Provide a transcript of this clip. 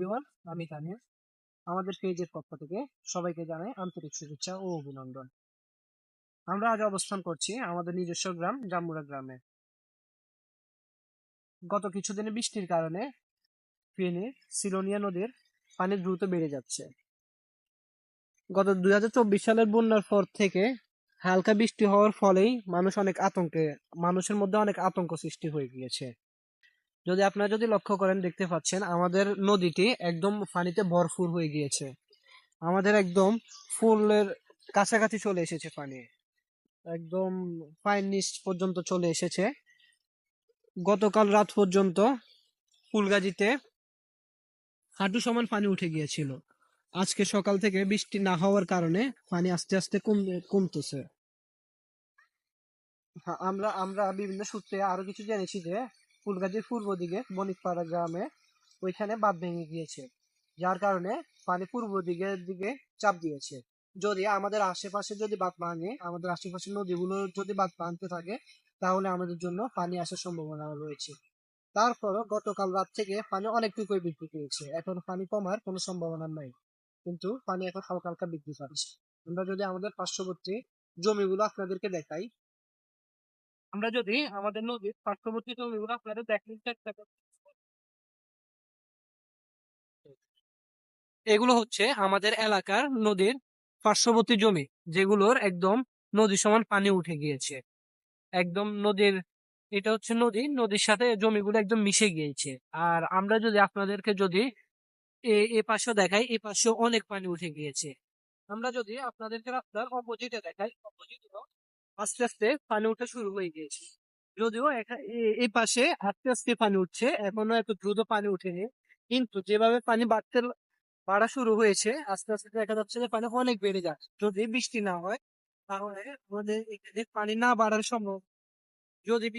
Everyone আমি তানিয়া। আমাদের পেজের পক্ষ থেকে সবাইকে জানাই আন্তরিক শুভেচ্ছা ও অভিনন্দন। আমরা আজ অবস্থান করছি আমাদের নিজস্ব গ্রাম, জাম্বুরা গ্রামে। গত কিছুদিনে বৃষ্টির কারণে ফেনী, সিলোনিয়া নদীর পানি দ্রুত বেড়ে যাচ্ছে। গত দুই হাজার চব্বিশ সালের বন্যার পর থেকে হালকা বৃষ্টি হওয়ার ফলেই মানুষ অনেক আতঙ্কে, মানুষের মধ্যে অনেক আতঙ্ক সৃষ্টি হয়ে গিয়েছে। যদি আপনারা যদি লক্ষ্য করেন দেখতে পাচ্ছেন আমাদের নদীটি একদম পানিতে ভরপুর হয়ে গিয়েছে। আমাদের একদম ফুলের কাছাকাছি চলে এসেছে পানি। একদম পায়ের নিচ পর্যন্ত চলে এসেছে। গতকাল রাত পর্যন্ত ফুলগাজিতে হাঁটু সমান পানি উঠে গিয়েছিল। আজকে সকাল থেকে বৃষ্টি না হওয়ার কারণে পানি আস্তে আস্তে কম- কমতেছে। হ্যাঁ, আমরা আমরা বিভিন্ন সূত্রে আরও কিছু জেনেছি যে ফুলগাজীর পূর্ব দিকে বণিকপাড়া গ্রামে ওইখানে বাঁধ ভেঙে গিয়েছে। যার কারণে পানি পূর্ব দিকের দিকে চাপ দিয়েছে। যদি আমাদের আশেপাশে যদি বাঁধ ভাঙে, আমাদের আশেপাশের নদীগুলো যদি বাঁধ ভাঙতে থাকে, তাহলে আমাদের জন্য পানি আসার সম্ভাবনা রয়েছে। তারপরও গতকাল রাত থেকে পানি অনেকটুকুই বৃদ্ধি পেয়েছে। এখন পানি কমার কোনো সম্ভাবনা নাই। কিন্তু পানি এখন হালকা হালকা বৃদ্ধি পাচ্ছে। আমরা যদি আমাদের পার্শ্ববর্তী জমিগুলো আপনাদেরকে দেখাই আমরা যদি আমাদের নদীর পার্শ্ববর্তী জমিগুলো আপনাদের দেখার চেষ্টা করি এগুলো হচ্ছে আমাদের এলাকার নদীর পার্শ্ববর্তী জমি, যেগুলোর একদম নদী সমান পানি উঠে গিয়েছে। একদম নদীর, এটা হচ্ছে নদী, নদীর সাথে জমিগুলো একদম মিশে গিয়েছে। আর আমরা যদি আপনাদেরকে যদি এ পাশেও দেখাই, এ পাশেও অনেক পানি উঠে গিয়েছে। আমরা যদি আপনাদেরকে রাস্তার অপোজিটে দেখাই অপোজিট আস্তে আস্তে পানি উঠা শুরু হয়ে গিয়েছে। যদিও এই পাশে আস্তে আস্তে পানি উঠছে, এখনও এত দ্রুত পানি উঠেনি কিন্তু যেভাবে পানি বাড়তে, বাড়া শুরু হয়েছে, আস্তে আস্তে দেখা যাচ্ছে যে পানি অনেক বেড়ে যায় যদি বৃষ্টি না হয়, তাহলে আমাদের এখানে পানি না বাড়ার সম্ভব। যদি বৃষ্টি